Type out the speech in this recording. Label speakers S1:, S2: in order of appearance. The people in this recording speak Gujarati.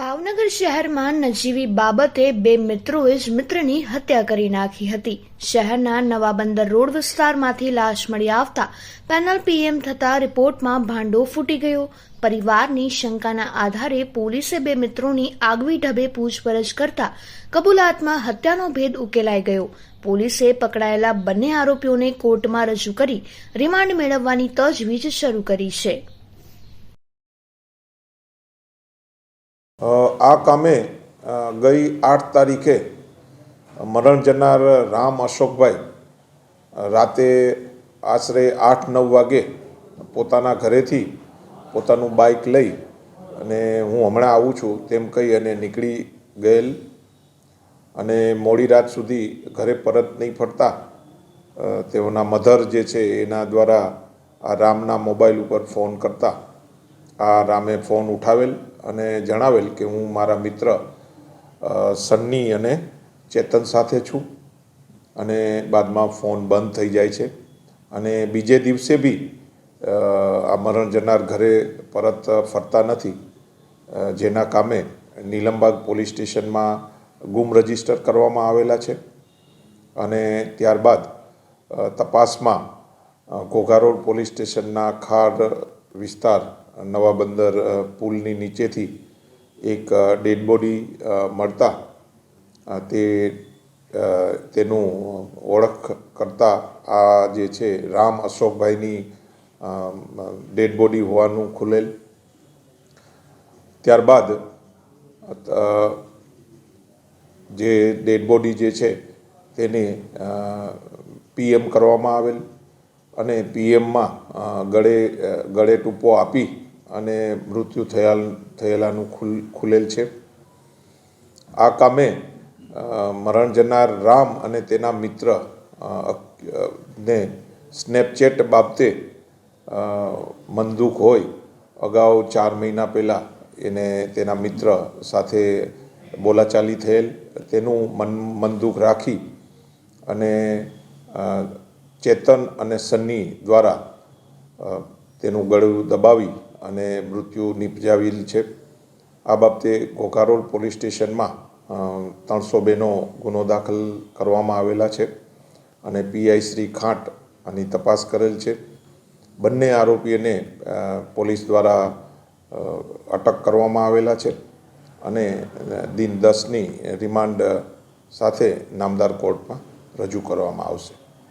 S1: ભાવનગર શહેરમાં નજીવી બાબતે બે મિત્રોએ જ મિત્રની હત્યા કરી નાખી હતી. શહેરના નવા બંદર રોડ વિસ્તારમાંથી લાશ મળી આવતા પેનલ પીએમ થતા રિપોર્ટમાં ભાંડો ફૂટી ગયો. પરિવારની શંકાના આધારે પોલીસે બે મિત્રોની આગવી ઢબે પૂછપરછ કરતા કબૂલાતમાં હત્યાનો ભેદ ઉકેલાઈ ગયો. પોલીસે પકડાયેલા બંને આરોપીઓને કોર્ટમાં રજૂ કરી રિમાન્ડ મેળવવાની તજવીજ શરૂ કરી છે.
S2: આ કામે ગઈ આઠ તારીખે મરણ જનાર રામ અશોકભાઈ રાતે આશરે આઠ નવ વાગે પોતાના ઘરેથી પોતાનું બાઇક લઈ અને હું હમણાં આવું છું તેમ કહી અને નીકળી ગયેલ અને મોડી રાત સુધી ઘરે પરત નહીં ફરતા તેઓના મધર જે છે એના દ્વારા આ રામના મોબાઈલ ઉપર ફોન કરતા. આ રામે ફોન ઉઠાવેલ અને જણાવેલ કે હું મારા મિત્ર સન્ની અને ચેતન સાથે છું અને બાદમાં ફોન બંધ થઈ જાય છે. અને બીજે દિવસે બી આ મરણ જનાર ઘરે પરત ફરતા નથી. જેના કામે નીલમબાગ પોલીસ સ્ટેશનમાં ગુમ રજિસ્ટર કરવામાં આવેલા છે. અને ત્યારબાદ તપાસમાં ઘોઘારોડ ઘોઘા રોડ પોલીસ સ્ટેશનના ખાડ વિસ્તાર નવા બંદર પુલની નીચેથી એક ડેડ બોડી મળતા તે તેનું ઓળખ કરતા આ જે છે રામ અશોકભાઈની ડેડ બોડી હોવાનું ખુલેલ. ત્યારબાદ જે ડેડ બોડી જે છે તેને પીએમ કરવામાં આવેલ અને પીએમમાં ગળે ગળે ટૂંપો આપી અને મૃત્યુ થયા થયેલાનું ખુલ, ખુલેલ છે. આ કામે મરણ જનાર રામ અને તેના મિત્ર ને સ્નેપચેટ બાબતે મનદુખ હોય, અગાઉ ચાર મહિના પહેલાં એને તેના મિત્ર સાથે બોલાચાલી થયેલ, તેનું મન મનદુખ રાખી અને ચેતન અને સન્ની દ્વારા તેનું ગળું દબાવી અને મૃત્યુ નિપજાવેલ છે. આ બાબતે ઘોઘા પોલીસ સ્ટેશનમાં ત્રણસો બેનો ગુનો દાખલ કરવામાં આવેલા છે અને પીઆઈ શ્રી ખાંટ આની તપાસ કરેલ છે. બંને આરોપીઓને પોલીસ દ્વારા અટક કરવામાં આવેલા છે અને દિન દસની રિમાન્ડ સાથે નામદાર કોર્ટમાં રજૂ કરવામાં આવશે.